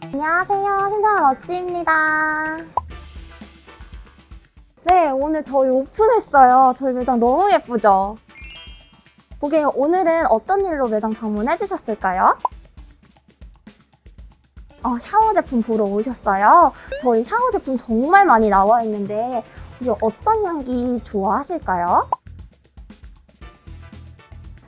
안녕하세요. 신사원 러쉬입니다. 네, 오늘 저희 오픈했어요. 저희 매장 너무 예쁘죠? 고객 오늘은 어떤 일로 매장 방문해 주셨을까요? 어, 샤워 제품 보러 오셨어요. 저희 샤워 제품 정말 많이 나와 있는데 어떤 향기 좋아하실까요?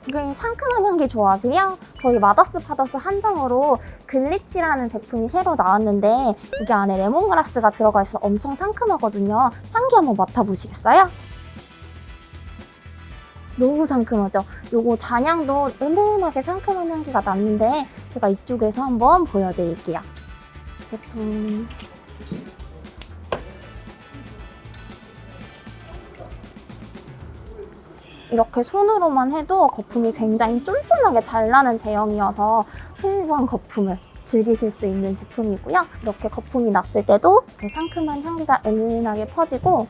고객님 상큼한 향기 좋아하세요? 저희 마더스 파더스 한정으로 글리치라는 제품이 새로 나왔는데 여기 안에 레몬그라스가 들어가 있어 엄청 상큼하거든요. 향기 한번 맡아보시겠어요? 너무 상큼하죠? 요거 잔향도 은은하게 상큼한 향기가 났는데 제가 이쪽에서 한번 보여드릴게요. 제품 이렇게 손으로만 해도 거품이 굉장히 쫀쫀하게 잘 나는 제형이어서 풍부한 거품을 즐기실 수 있는 제품이고요. 이렇게 거품이 났을 때도 이렇게 상큼한 향기가 은은하게 퍼지고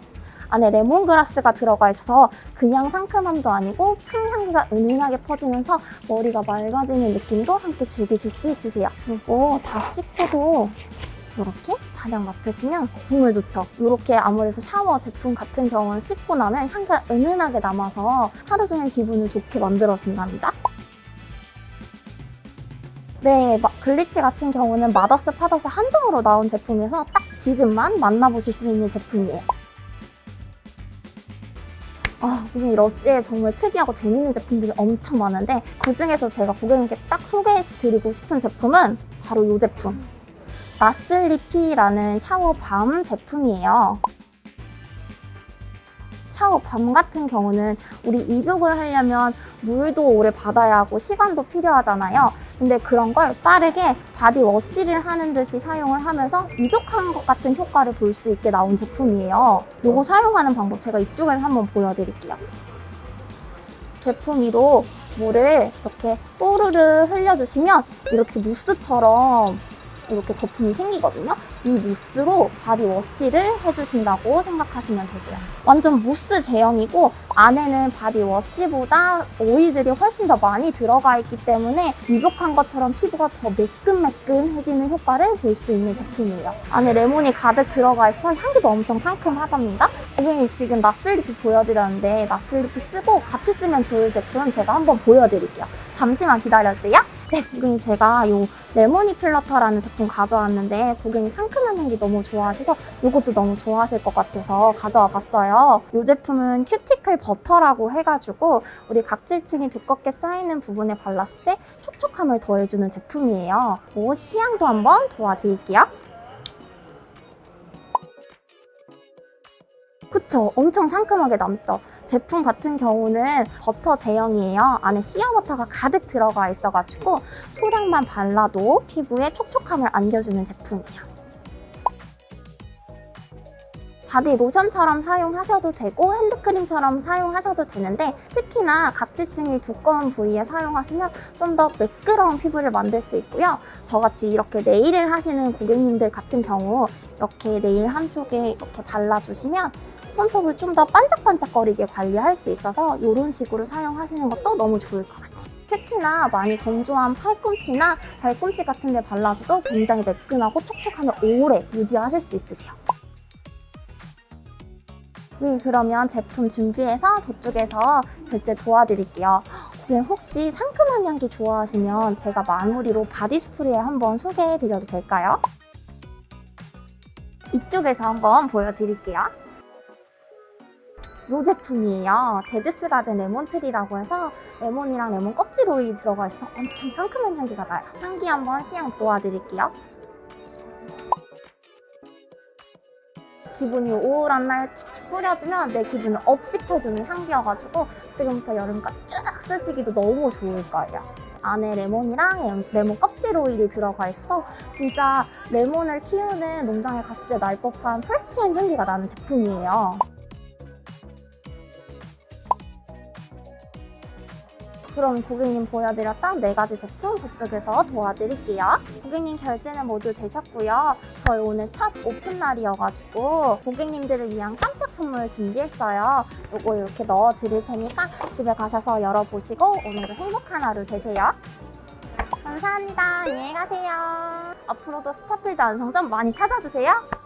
안에 레몬그라스가 들어가 있어서 그냥 상큼함도 아니고 푼 향기가 은은하게 퍼지면서 머리가 맑아지는 느낌도 함께 즐기실 수 있으세요. 그리고 다 씻고도 이렇게 잔향 맡으시면 정말 좋죠. 이렇게 아무래도 샤워 제품 같은 경우는 씻고 나면 향기가 은은하게 남아서 하루 종일 기분을 좋게 만들어준답니다. 네, 마- 글리치 같은 경우는 마더스 파더스 한정으로 나온 제품에서 딱 지금만 만나보실 수 있는 제품이에요. 아, 이 러쉬에 정말 특이하고 재밌는 제품들이 엄청 많은데 그 중에서 제가 고객님께 딱 소개해드리고 싶은 제품은 바로 이 제품. 마슬리피라는 샤워 밤 제품이에요. 샤워 밤 같은 경우는 우리 입욕을 하려면 물도 오래 받아야 하고 시간도 필요하잖아요. 근데 그런 걸 빠르게 바디 워시를 하는 듯이 사용을 하면서 입욕하는 것 같은 효과를 볼 수 있게 나온 제품이에요. 이거 사용하는 방법 제가 이쪽에서 한번 보여드릴게요. 제품 위로 물을 이렇게 또르르 흘려주시면 이렇게 무스처럼 이렇게 거품이 생기거든요. 이 무스로 바디 워시를 해주신다고 생각하시면 되세요. 완전 무스 제형이고 안에는 바디 워시보다 오일들이 훨씬 더 많이 들어가 있기 때문에 입욕한 것처럼 피부가 더 매끈매끈해지는 효과를 볼 수 있는 제품이에요. 안에 레몬이 가득 들어가 있어 향기도 엄청 상큼하답니다. 고객님 지금 나슬리피 보여드렸는데 나슬리피 쓰고 같이 쓰면 좋을 제품 제가 한번 보여드릴게요. 잠시만 기다려주세요. 네, 고객님 제가 요 레모니 플러터라는 제품 가져왔는데 고객님 상큼 한 향기 너무 좋아하셔서 이것도 너무 좋아하실 것 같아서 가져와 봤어요. 이 제품은 큐티클 버터라고 해가지고 우리 각질층이 두껍게 쌓이는 부분에 발랐을 때 촉촉함을 더해주는 제품이에요. 그 시향도 한번 도와드릴게요. 그쵸? 엄청 상큼하게 남죠? 제품 같은 경우는 버터 제형이에요. 안에 씨어버터가 가득 들어가 있어가지고 소량만 발라도 피부에 촉촉함을 안겨주는 제품이에요. 바디 로션처럼 사용하셔도 되고 핸드크림처럼 사용하셔도 되는데 특히나 각질층이 두꺼운 부위에 사용하시면 좀 더 매끄러운 피부를 만들 수 있고요. 저같이 이렇게 네일을 하시는 고객님들 같은 경우 이렇게 네일 한쪽에 이렇게 발라주시면 손톱을 좀 더 반짝반짝거리게 관리할 수 있어서 이런 식으로 사용하시는 것도 너무 좋을 것 같아요. 특히나 많이 건조한 팔꿈치나 발꿈치 같은 데 발라줘도 굉장히 매끈하고 촉촉함을 오래 유지하실 수 있으세요. 네, 그러면 제품 준비해서 저쪽에서 결제 도와드릴게요. 네, 혹시 상큼한 향기 좋아하시면 제가 마무리로 바디 스프레이 한번 소개해드려도 될까요? 이쪽에서 한번 보여드릴게요. 이 제품이에요. 데드스 가든 레몬트리라고 해서 레몬이랑 레몬 껍질 오일이 들어가 있어서 엄청 상큼한 향기가 나요. 향기 한번 시향 보여드릴게요. 기분이 우울한 날 칙칙 뿌려주면 내 기분을 업 시켜주는 향기여가지고 지금부터 여름까지 쭉 쓰시기도 너무 좋을 거예요. 안에 레몬이랑 레몬 껍질 오일이 들어가 있어 진짜 레몬을 키우는 농장에 갔을 때 날 법한 프레시한 향기가 나는 제품이에요. 그럼 고객님 보여드렸던 네 가지 제품 저쪽에서 도와드릴게요. 고객님 결제는 모두 되셨고요. 저희 오늘 첫 오픈 날이어가지고 고객님들을 위한 깜짝 선물 준비했어요. 요거 이렇게 넣어 드릴 테니까 집에 가셔서 열어보시고 오늘도 행복한 하루 되세요. 감사합니다. 안녕히 가세요. 앞으로도 스타필드 안성점 많이 찾아주세요.